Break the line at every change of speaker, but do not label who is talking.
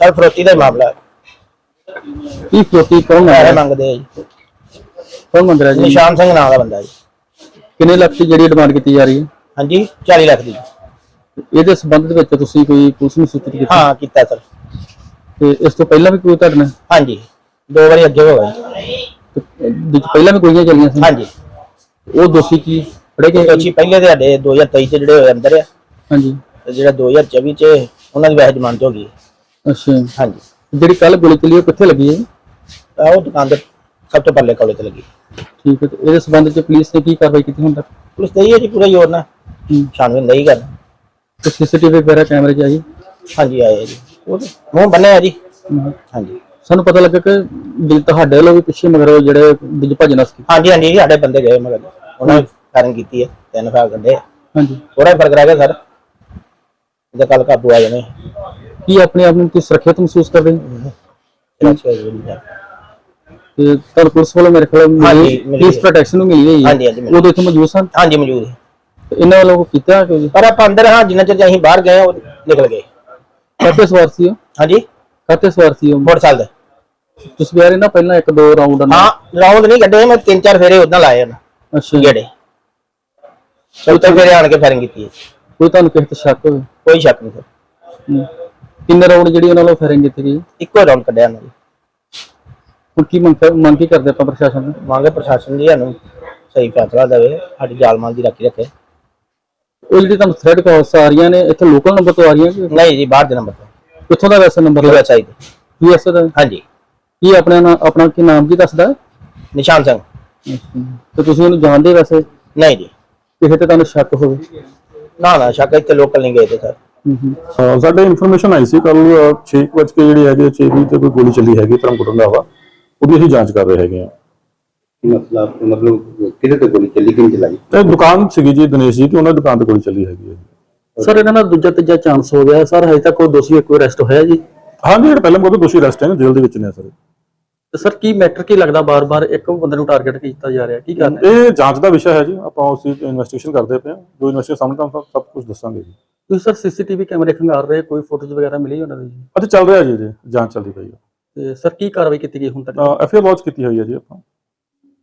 Sir ਫਰੋਤੀ ਦਾ ਹੀ ਮਾਮਲਾ ਹੈ।
ਕੀ ਫਰੋਤੀ ਕੌਣ ਮੰਗ
ਪੈਸੇ
ਰਿਹਾ?
ਮੰਗਦੇ ਆ ਜੀ।
ਕੌਣ ਮੰਗ ਰਿਹਾ ਜੀ?
ਨਿਸ਼ਾਨ ਸਿੰਘ ਨਾਮ ਦਾ ਬੰਦਾ ਜੀ।
ਕਿੰਨੇ ਲੱਖ ਦੀ ਜਿਹੜੀ ਡਿਮਾਂਡ ਕੀਤੀ ਜਾ ਰਹੀ ਹੈ?
ਹਾਂਜੀ 40 ਲੱਖ ਦੀ।
ਇਹਦੇ ਸੰਬੰਧ ਵਿੱਚ ਤੁਸੀਂ ਕੋਈ ਪੁਲਿਸ ਨੂੰ ਸੂਚਿਤ ਕੀਤਾ?
ਹਾਂ ਕੀਤਾ ਸਰ।
ਤੇ ਇਸ ਤੋਂ ਪਹਿਲਾਂ ਵੀ ਕੋਈ ਤੁਹਾਡੇ ਨਾਲ?
ਹਾਂਜੀ ਦੋ ਵਾਰੀ ਅੱਗੇ ਹੋ ਗਏ।
ਤੇ ਵਿੱਚ ਪਹਿਲਾਂ ਵੀ ਗੋਲੀਆਂ ਚੱਲੀਆਂ ਸੀ?
ਹਾਂਜੀ।
ਉਹ ਦੋਸ਼ੀ ਕੀ ਫੜੇ ਗਏ?
ਦੋਸ਼ੀ ਪਹਿਲੇ ਦੇ ਸਾਡੇ 2023 ਚ ਜਿਹੜੇ ਹੋਏ ਅੰਦਰ ਆ।
ਹਾਂਜੀ।
ਤੇ ਜਿਹੜਾ 2024 ਚ ਉਹਨਾਂ ਦੀ ਵੈਸੇ ਜ਼ਮਾਨਤ ਹੋ ਗਈ।
ਅੱਛਾ।
ਹਾਂਜੀ।
ਜਿਹੜੀ ਕੱਲ ਗੋਲੀ ਚੱਲੀ ਉਹ ਕਿੱਥੇ ਲੱਗੀ ਹੈ
ਤਾਂ ਉਹ ਦੁਕਾਨ ਦੇ ਸਭ ਤੋਂ ਪਰਲੇ ਕੋਲੇ ਤੇ ਲੱਗੀ।
ਠੀਕ ਹੈ ਤੇ ਇਹਦੇ ਸੰਬੰਧ ਵਿੱਚ ਪੁਲਿਸ ਨੇ ਕੀ ਕਾਰਵਾਈ ਕੀਤੀ ਹੁਣ ਤੱਕ?
ਪੁਲਿਸ ਤੇ ਹੀ ਹੈ ਜੀ ਪੂਰਾ ਜ਼ੋਰ ਨਾਲ।
ਹੂੰ।
ਛਾਨਵੇਂ ਨਹੀਂ ਕਰ
ਤੇ ਸੀਸੀਟੀਵੀ ਵਗੈਰਾ ਕੈਮਰੇ 'ਚ ਆਈ?
ਹਾਂਜੀ ਆਏ ਆ ਜੀ। ਉਹ ਤੇ ਮੂੰਹ ਜੀ। ਹਾਂਜੀ।
ਸਾਨੂੰ ਪਤਾ ਲੱਗਾ ਕਿ ਵੀ ਤੁਹਾਡੇ ਵੱਲੋਂ ਵੀ ਪਿੱਛੇ ਮਗਰ ਉਹ ਜਿਹੜੇ ਵਿੱਚ ਭੱਜਣਾ ਸੀ।
ਹਾਂਜੀ ਹਾਂਜੀ ਸਾਡੇ ਬੰਦੇ ਗਏ ਮਗਰ। ਉਹਨਾਂ ਨੇ ਫਾਇਰਿੰਗ ਕੀਤੀ ਹੈ। ਤਿੰਨ ਫਾਇਰ ਕੱਢੇ
ਹਾਂਜੀ।
ਥੋੜਾ ਫ਼ਰਕ ਰਹਿ ਗਿਆ ਸਰ। ਇਹਦਾ ਕੱਲ ਕਾਬੂ ਆ ਜਾਣੇ।
ਕੀ ਆਪਣੇ ਆਪ ਨੂੰ ਤੁਸੀਂ ਸੁਰੱਖਿਅਤ ਮਹਿਸੂਸ ਕਰ ਰਹੇ ਹੋ?
ਅੱਛਾ ਜੀ ਵਧੀਆ।
ਤੇ ਤੁਹਾਨੂੰ ਪੁਲਿਸ ਵੱਲੋਂ ਮੇਰੇ ਖਿਆਲ
ਹਾਂਜੀ,
ਮਿਲੀ
ਮਿਲੀ
ਪੁਲਿਸ
ਹੈ।
ਪ੍ਰੋਟੈਕਸ਼ਨ ਨੂੰ ਮਿਲੀ ਹੋਈ
ਹਾਂਜੀ, ਹਾਂਜੀ, ਮਿਲੀ।
ਉਦੋਂ ਇੱਥੇ ਮੌਜੂਦ ਸਨ?
ਹਾਂਜੀ ਮੌਜੂਦ ਹੈ।
ਤੇ ਇਹਨਾਂ ਵੱਲੋਂ ਕੋਈ ਕੀਤਾ ਕੋਈ
ਪਰ ਆਪਾਂ ਅੰਦਰ ਹਾਂ ਜਿੰਨਾ ਚਿਰ ਅਸੀਂ ਬਾਹਰ ਗਏ ਉਹ ਨਿਕਲ ਗਏ।
ਕਾਤੇ ਸਵਾਰ ਸੀ ਉਹ?
ਹਾਂਜੀ।
ਕਾਤੇ ਸਵਾਰ ਸੀ ਉਹ?
ਮੋਟਰਸਾਈਕਲ ਦੇ
ਤੁਸੀਂ ਰਹੇ ਨਾ ਪਹਿਲਾਂ ਇੱਕ ਦੋ ਰਾਉਂਡ
ਹਾਂ ਰਾਉਂਡ ਨਹੀਂ ਕੱਢੇ ਮੈਂ ਤਿੰਨ ਚਾਰ ਫੇਰੇ ਉਦਾਂ ਲਾਏ ਉਹਨਾਂ
ਅੱਛਾ
ਜਿਹੜੇ ਚੌਥੇ ਫੇਰੇ ਆਣ ਕੇ ਫਾਇਰਿੰਗ ਕੀਤੀ ਹੈ।
ਕੋਈ ਤੁਹਾਨੂੰ ਕਿਸੇ ਤੇ ਸ਼ੱਕ ਹੋਵੇ?
ਕੋਈ ਸ਼ੱਕ ਨਹੀਂ ਸਰ।
ਹੂੰ। ਕਿੰਨੇ ਰਾਉਂਡ ਜਿਹੜੀ ਉਹਨਾਂ ਵੱਲੋਂ ਫਾਇਰਿੰਗ ਕੀਤੀ ਗਈ?
ਇੱਕੋ ਰਾਉਂਡ ਕੱਢਿਆ ਉਹਨਾਂ ਨੇ।
ਹੁਣ ਕੀ ਮੰਗ ਕੀ ਕਰਦੇ ਆਪਾਂ ਪ੍ਰਸ਼ਾਸਨ ਨੂੰ
ਮੰਗੇ ਪ੍ਰਸ਼ਾਸਨ ਜੀ ਸਾਨੂੰ ਸਹੀ ਫੈਸਲਾ ਦੇਵੇ ਸਾਡੀ ਜਾਲਮਾਲ ਦੀ ਰਾਖੀ ਰੱਖੇ।
ਉਹ ਜਿਹੜੀ ਤੁਹਾਨੂੰ ਥ੍ਰੈਡ ਕਾਲਸ ਆ ਰਹੀਆਂ ਨੇ ਇੱਥੇ ਲੋਕਲ ਨੰਬਰ ਤੋਂ ਆ ਰਹੀਆਂ ਕਿ
ਨਹੀਂ ਜੀ ਬਾਹਰ ਦੇ ਨੰਬਰ ਤੋਂ।
ਕਿੱਥੋਂ ਦਾ ਵੈਸੇ ਨੰਬਰ ਲੱਗਾ
ਵੈਬਸਾਈਟ ਤੇ
ਯੂਐਸ ਦਾ।
ਹਾਂਜੀ।
ਕੀ ਆਪਣਾ ਨਾਂ- ਆਪਣਾ ਕੀ ਨਾਮ ਕੀ ਦੱਸਦਾ?
ਨਿਸ਼ਾਨ ਸਿੰਘ।
ਤੇ ਤੁਸੀਂ ਉਹਨੂੰ ਜਾਣਦੇ ਵੈਸੇ?
ਨਹੀਂ ਜੀ।
ਕਿਸੇ ਤੇ ਤੁਹਾਨੂੰ ਸ਼ੱਕ ਹੋਵੇ?
ਨਾ ਨਾ ਸ਼ੱਕ ਇੱਥੇ ਲੋਕਲ ਨਹੀਂ ਗਏ ਤੇ ਸਰ।
ਹੂੰ ਹੂੰ
ਸਾਡੇ ਇਨਫੋਰਮੇਸ਼ਨ ਆਈ ਸੀ ਕੱਲ 6 ਵਜੇ ਕੇ ਜਿਹੜੀ ਹੈਗੀ 6 ਵਜੇ ਤੇ ਕੋਈ ਗੋਲੀ ਚੱਲੀ ਹੈਗੀ ਧਰਮਕੋਟ ਹਵਾ ਉਹਦੀ ਅਸੀਂ ਜਾਂਚ ਕਰ ਰਹੇ ਹੈਗੇ ਆ।
ਮਸਲਾ ਮਤਲਬ ਕਿਹਦੇ ਤੇ ਗੋਲੀ ਚੱਲੀ ਕਿੰਨੀ ਚਲਾਈ?
ਤੇ ਦੁਕਾਨ ਸੀਗੀ ਜੀ ਦਿਨੇਸ਼ ਜੀ ਤੇ ਉਹਨਾਂ ਦੀ ਦੁਕਾਨ ਤੇ ਗੋਲੀ ਚੱਲੀ ਹੈਗੀ ਹੈ
ਸਰ ਇਹਨਾਂ ਦਾ ਦੂਜਾ ਤੀਜਾ ਚਾਂਸ ਹੋ ਗਿਆ। ਸਰ ਹਜੇ ਤੱਕ ਕੋਈ ਦੋਸ਼ੀ ਕੋਈ ਅਰੈਸਟ ਹੋਇਆ ਜੀ?
ਪਹਿਲਾਂ ਬਹੁਤ ਦੋਸ਼ੀ ਅਰੈਸਟ ਹੈ ਜੇਲ੍ਹ ਦੇ ਵਿੱਚ ਨੇ ਸਰ।
ਤੇ ਸਰ ਕੀ ਮੈਟਰ ਕੀ ਲੱਗਦਾ ਬਾਰ-ਬਾਰ? ਇੱਕ ਬੰਦੇ ਨੂੰ ਟਾਰਗੇਟ ਕੀਤਾ ਜਾ ਰਿਹਾ ਕੀ ਕਾਰਨ ਹੈ?
ਇਹ ਜਾਂਚ ਦਾ ਵਿਸ਼ਾ ਹੈ ਜੀ ਆਪਾਂ ਉਸ ਦੀ ਇਨਵੈਸਟੀਗੇਸ਼ਨ ਕਰਦੇ ਪਏ ਹਾਂ। ਜੋ ਇਨਵੈਸਟੀਗੇਸ਼ਨ ਸਾਹਮਣੇ ਤੁਹਾਨੂੰ ਸਭ ਕੁਝ ਦੱਸਾਂਗੇ ਜੀ।
ਤੁਸੀਂ ਸਰ ਸੀਸੀਟੀਵੀ ਕੈਮਰੇ ਖੰਗਾਰ ਰਹੇ ਕੋਈ ਫੋਟੋਜ਼ ਵਗੈਰਾ ਮਿਲੀ ਉਹਨਾਂ ਦੀ ਜੀ?
ਅਤੇ ਚੱਲ ਰਿਹਾ ਜੀ ਜੀ ਜਾਂਚ ਚੱਲਦੀ ਪਈ ਹੈ
ਤੇ ਸਰ ਕੀ ਕਾਰਵਾਈ ਕੀਤੀ ਗਈ ਹੁਣ ਤੱਕ?
ਐਫਆਈਆਰ ਲੌਂਚ ਕੀਤੀ ਹੋਈ ਹੈ ਜੀ ਆਪਾਂ।